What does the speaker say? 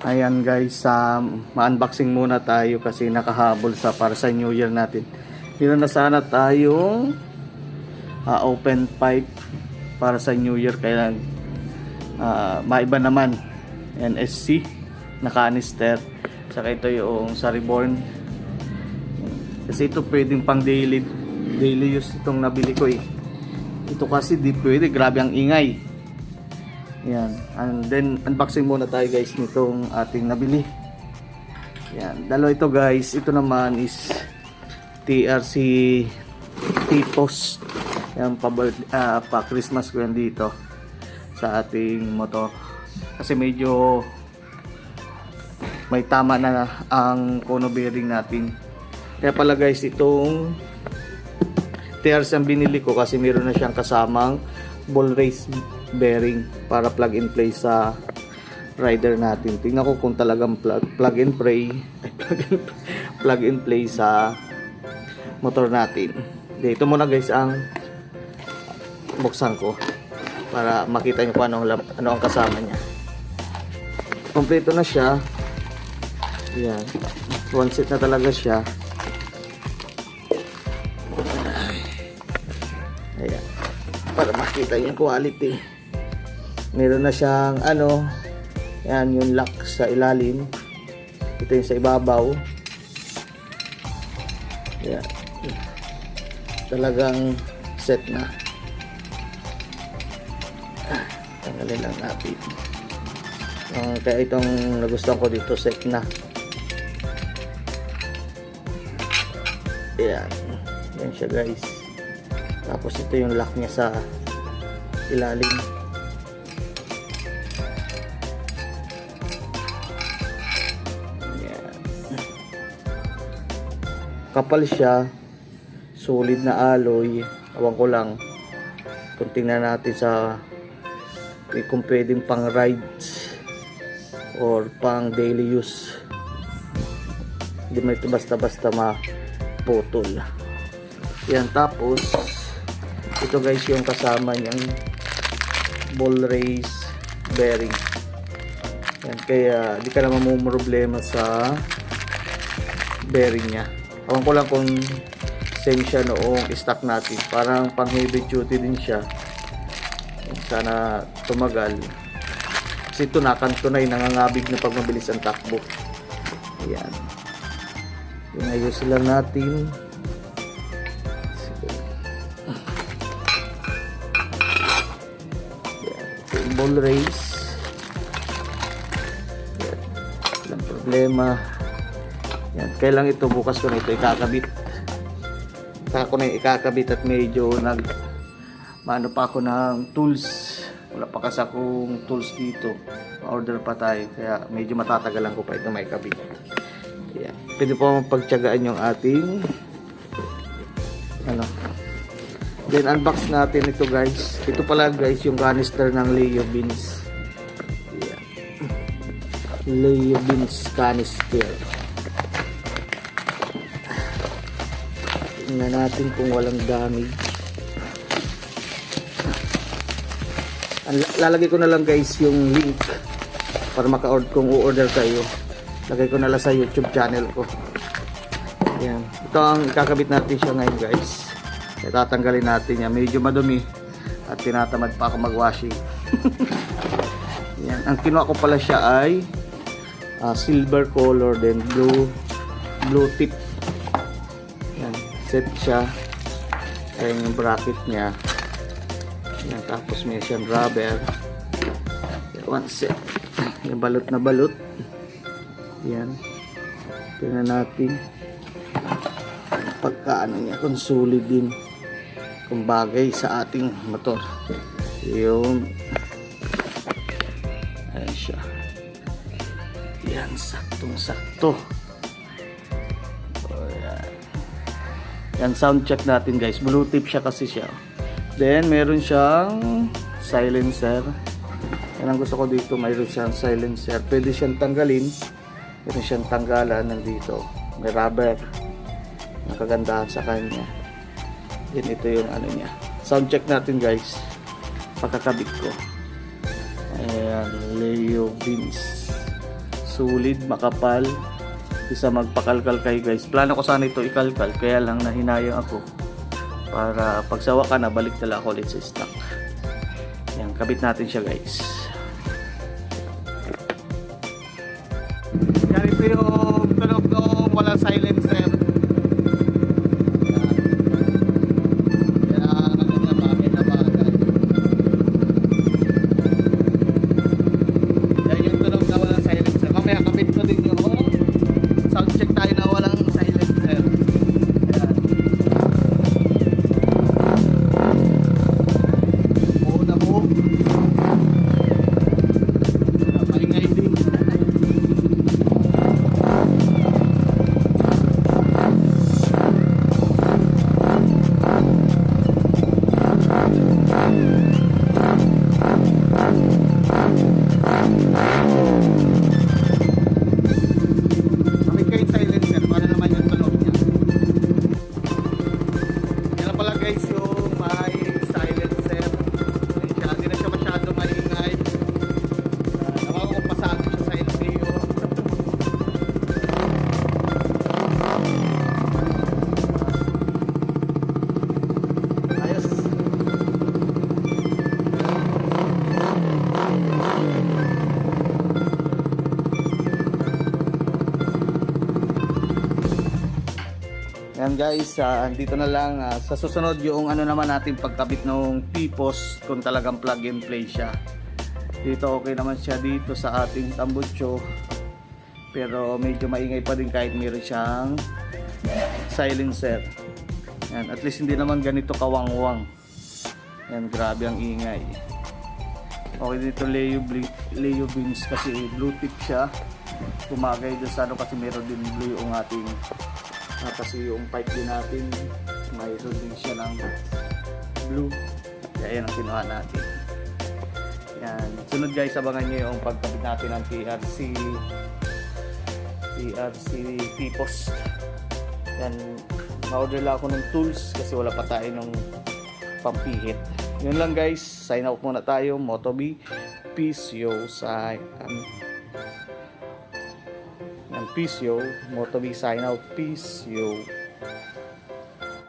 Ayan guys, um, ma-unboxing muna tayo kasi nakahabol sa para sa New Year natin. Meron na sana tayong ah, open pipe para sa New Year. Kaya ah, maiba naman. NSC na canister saka ito yung sa reborn kasi ito pwedeng pang daily daily use itong nabili ko eh. Ito kasi di pwede. Grabe ang ingay yan. And then unboxing muna tayo guys nitong ating nabili. Yan. Dalawa ito guys. Ito naman is TRC T-Post. Yan pa, ah, pa Christmas ko yan dito sa ating motor. Kasi medyo may tama na ang kono bearing natin. Kaya pala guys itong TRC ang binili ko kasi meron na siyang kasamang ball race bearing para plug and play sa rider natin. Tingnan ko kung talagang plug, plug and play ay, plug, and, plug and play sa motor natin. Dito muna guys ang buksan ko para makita nyo kung ano, ano ang kasama niya. Kompleto na siya. Yan one set na talaga siya para makita yung quality. Meron na siyang ano yan yung lock sa ilalim. Ito yung sa ibabaw. Yan. Talagang set na. Tanggalin lang natin. Ah, kaya itong nagustuhan ko dito set na. Yan. Yan siya guys tapos ito yung lock niya sa ilalim. Yan kapal siya. Solid na alloy. Awan ko lang. Kung tingnan natin sa kung pwedeng pang rides or pang daily use. Hindi mo ito basta basta maputol. Yan tapos ito guys yung kasama niyang ball race bearing. Yan kaya di ka naman problema sa bearing niya. Awan ko lang kung same siya noong stock natin. Parang pang heavy duty din siya. Sana tumagal. Kasi na yung nangangabig na pag mabilis ang takbo. Ayan. Inayos lang natin ball race. Ayan. walang problema. Yan. Kailang ito bukas ko na ito ikakabit. Saka ko na ikakabit at medyo nag maano pa ako ng tools. Wala pa kasi akong tools dito. Order pa tayo. Kaya medyo matatagalan ko pa ito may kabit. Yeah. pwede po mapagtyagaan yung ating ano then unbox natin ito guys. Ito pala guys yung canister ng Leo Beans. Yeah. Leo Beans canister. Tingnan natin kung walang damage. Lalagay ko na lang guys yung link para maka-order kung o-order kayo. Lagay ko na lang sa youtube channel ko. Yan ito ang kakabit natin siya ngayon guys Kaya tatanggalin natin yan medyo madumi at tinatamad pa ako mag-washing yan ang kinuha ko pala siya ay ah, silver color then blue blue tip yan set siya ayan yung bracket niya yan, tapos may siyang rubber. Yan, One set. Yung balot na balot. Yan. Tingnan natin. Pagkaano niya, kung solid din. Kung bagay sa ating motor. Yung Ayan siya. Yan, saktong sakto. Oh, yan. Yan, sound check natin guys. Blue tip siya kasi siya. Then, meron siyang silencer. Yan ang gusto ko dito. Mayroon siyang silencer. Pwede siyang tanggalin. Pwede siyang tanggalan nandito. May rubber. Ang sa kanya. Then, ito yung ano niya. Sound check natin guys. Pagkakabit ko. Ayan. Leo Beans. Solid, makapal. Isa magpakalkal kayo guys. Plano ko sana ito ikalkal, kaya lang nahinayang ako. Para pag sawa ka na, balik tala ako ulit sa stock. Yan, kabit natin siya guys. Yan silencer. Mamaya kapit ko Yan guys, ah, andito na lang. ah, sa susunod yung ano naman natin pagkabit ng P-post kung talagang plug and play siya. Dito okay naman siya dito sa ating tambucho. Pero medyo maingay pa din kahit meron siyang silencer. Yan, at least hindi naman ganito kawangwang. Yan, grabe ang ingay. Okay dito Leo, Leo Beams kasi blue tip siya. Pumagay doon sa ano kasi meron din blue yung ating Ah, kasi yung pipe din natin, mayroon din siya ng blue. Kaya yan ang kinuha natin. Yan. Sunod guys, abangan nyo yung pagkabit natin ng PRC PRC T-post. Yan. Ma-order lang ako ng tools kasi wala pa tayo ng pampihit. Yun lang guys. Sign out muna tayo. Motobi. Peace yo sa peace yo. Motobi sign out. Peace yo.